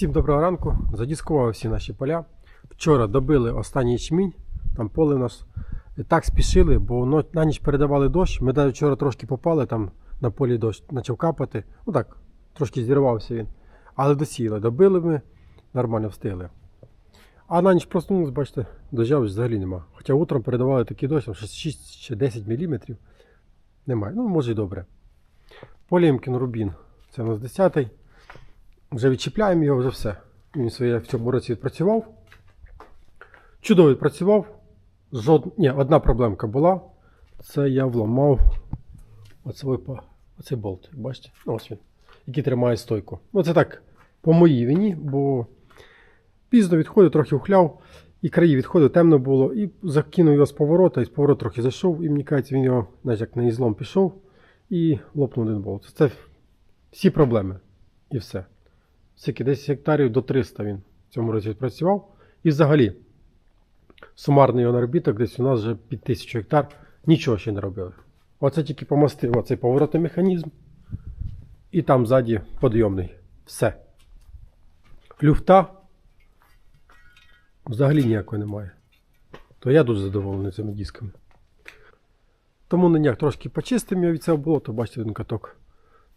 Всім доброго ранку. Задіскував всі наші поля. Вчора добили останній ячмінь. Там поле у нас так спішили, бо на ніч передавали дощ. Ми навіть вчора трошки попали, там на полі дощ почав капати. Ну так, трошки зірвався він. Але досіяли. Добили ми, нормально встигли. А на ніч проснулись, бачите, дождя взагалі нема. Хоча утром передавали такий дощ, там 6 чи 10 мм. Немає. Ну, може і добре. Полімкін Рубін. Це у нас 10-й. Вже відчіпляємо його, вже все. Він своє в цьому році відпрацював. Чудово відпрацював. Жод... Ні, одна проблемка була. Це я вламав оцей, оцей болт. Бачите? Ну, ось він, який тримає стойку. Ну, це так, по моїй вині, бо пізно відходив, трохи ухляв, і краї відходив, темно було, і закинув його з поворота, і з повороту трохи зайшов, і мені кажеться, він його, знаєш, як на ізлом пішов і лопнув один болт. Це всі проблеми. І все. Скільки 10 гектарів до 300 він в цьому році відпрацював. І взагалі, сумарний його наробіток десь у нас вже під 1000 гектар. Нічого ще не робили. Оце тільки помастив оцей поворотний механізм. І там ззаді подйомний. Все. Люфта взагалі ніякої немає. То я дуже задоволений цими дисками. Тому на днях трошки почистимо його від цього болота. Бачите, один каток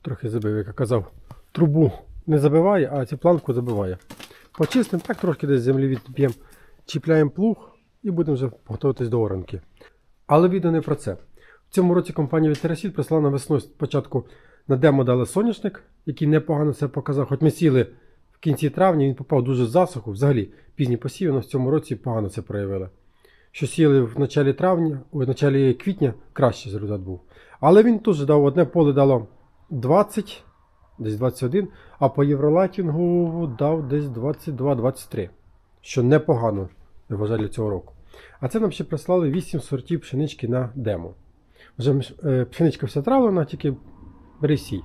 трохи забив, як я казав, трубу не забиває, а цю планку забиває. Почистимо, так трошки десь землі відб'ємо, чіпляємо плуг і будемо вже готуватись до оранки. Але відео не про це. В цьому році компанія Вітерасіт прислала на весною спочатку на демо дали соняшник, який непогано це показав. Хоч ми сіли в кінці травня, він попав дуже в засуху. Взагалі, пізні посіви, але в цьому році погано це проявили. Що сіли в началі травня, в началі квітня, кращий результат був. Але він теж дав одне поле дало 20, десь 21, а по євролайтінгу дав десь 22-23, що непогано, вважаю, для цього року. А це нам ще прислали 8 сортів пшенички на демо. Вже е, пшеничка вся травлена, тільки бери сій.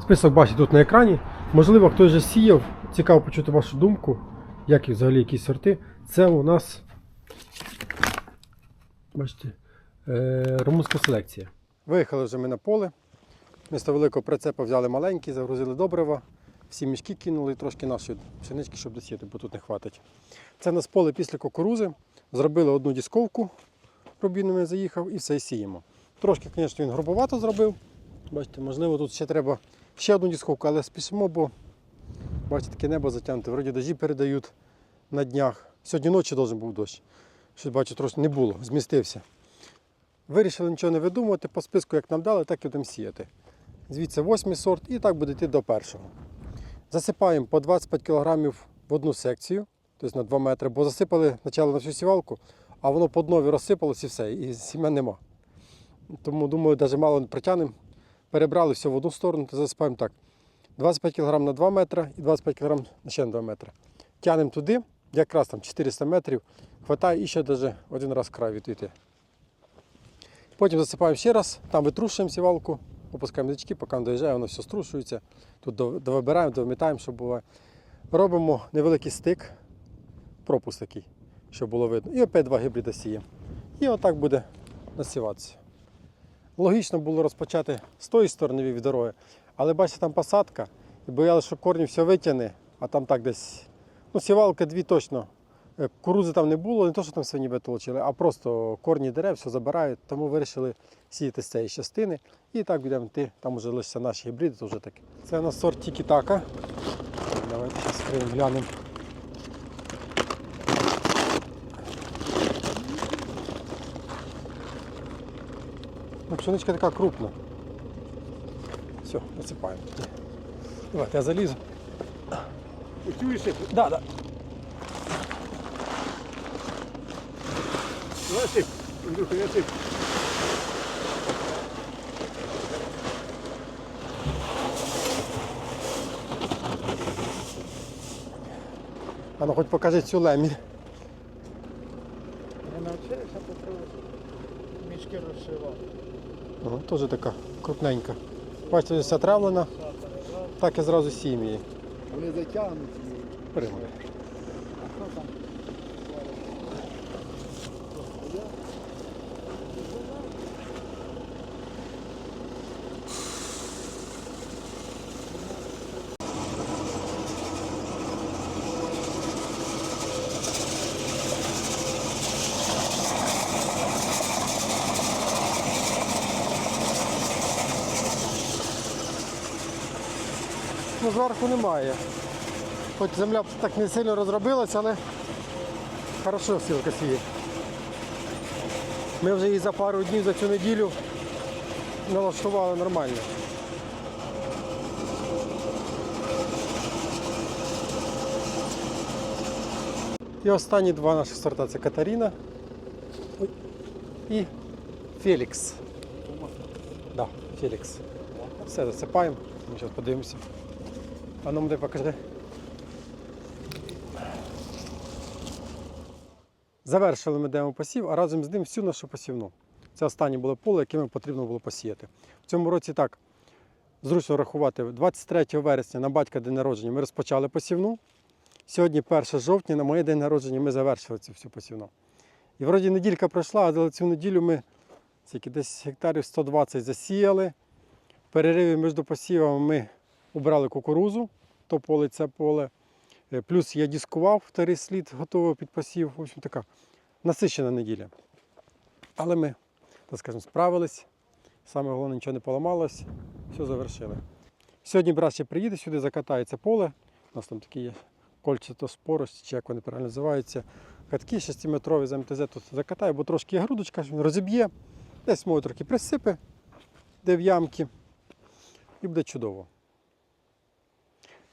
Список бачите тут на екрані. Можливо, хтось вже сіяв. Цікаво почути вашу думку, як і взагалі які сорти. Це у нас бачите, е, румунська селекція. Виїхали вже ми на поле. Місто великого прицепа взяли маленький, загрузили добрива, всі мішки кинули трошки нашої пшенички, щоб досіяти, бо тут не хватить. Це нас поле після кукурузи. Зробили одну дісковку, рубінами заїхав і все сіємо. Трошки, звісно, він грубовато зробив. Бачите, можливо, тут ще треба ще одну дісковку, але спішимо, бо бачите, таке небо затягнуте. Вроді дожі передають на днях. Сьогодні ночі должен був дощ. Щось бачу, трошки не було, змістився. Вирішили нічого не видумувати, по списку, як нам дали, так і будемо сіяти. Звідси восьмий сорт і так буде йти до першого. Засипаємо по 25 кг в одну секцію, тобто на 2 метри, бо засипали спочатку на всю сівалку, а воно по днові розсипалось і все, і сім'я нема. Тому думаю, навіть мало не притягнемо. Перебрали все в одну сторону, то засипаємо так. 25 кг на 2 метри і 25 кг на ще на 2 метри. Тягнемо туди, якраз там 400 метрів, хватає і ще навіть один раз край відійти. Потім засипаємо ще раз, там витрушуємо сівалку, опускаємо дички, поки він доїжджає, воно все струшується. Тут дов- довибираємо, довмітаємо, щоб було. Робимо невеликий стик, пропуск такий, щоб було видно. І опять два гібрида сіємо. І отак буде насіватися. Логічно було розпочати з тої сторони від дороги, але бачите, там посадка, і боялися, що корні все витягне, а там так десь. Ну, сівалка дві точно. Е, Кукурузи там не було, не то, що там свині витолочили, а просто корні дерев все забирають, тому вирішили сіяти з цієї частини. І так будемо йти, там вже лише наші гібриди, то вже таке. Це у нас сорт Тікі-Така. Давайте зараз глянемо. Ну, пшеничка така крупна. Все, насипаємо. Давайте я залізу. Чуєш? Да, да. Насип, Андрюха, насип. А ну хоч покажи цю леміль. Я навчився попробувати. Мішки розшивав. Ага, теж така крупненька. Бачите, вся травлена, так і зразу сіємо її. Вони затягнуті. Приймає. Зверху немає. Хоч земля так не сильно розробилася, але хорошо сілка сіє. Ми вже її за пару днів за цю неділю налаштували нормально. І останні два наших сорта це Катаріна і Фелікс. Да, Фелікс. Все засипаємо. Ми зараз подивимося. А ну де покажи. Завершили ми демопосів, а разом з ним всю нашу посівну. Це останнє було поле, яке ми потрібно було посіяти. В цьому році так зручно рахувати. 23 вересня на батька день народження ми розпочали посівну. Сьогодні 1 жовтня, на моє день народження, ми завершили цю всю посівну. І вроді неділька пройшла, але цю неділю ми скільки, десь гектарів 120 засіяли. В перериві між посівами ми убрали кукурузу, то поле це поле. Е, Плюс я дискував вторий слід, готовий під посів. В общем, така насичена неділя. Але ми, так скажемо, справились. Саме головне, нічого не поламалось, все завершили. Сьогодні брат ще приїде сюди, закатається поле. У нас там такі є кольчатоспорость, чи як вони правильно називаються. Катки 6-метрові з МТЗ тут закатає, бо трошки є грудочка, він розіб'є, десь мову трохи присипе, де в ямки, і буде чудово.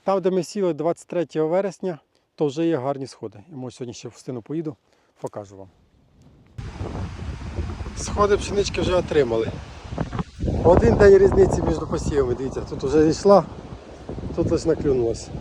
Там, де ми сіли 23 вересня, то вже є гарні сходи. Я може сьогодні ще в стину поїду, покажу вам. Сходи пшенички вже отримали. Один день різниці між посівами, дивіться, тут вже зійшла, тут ось наклюнулося.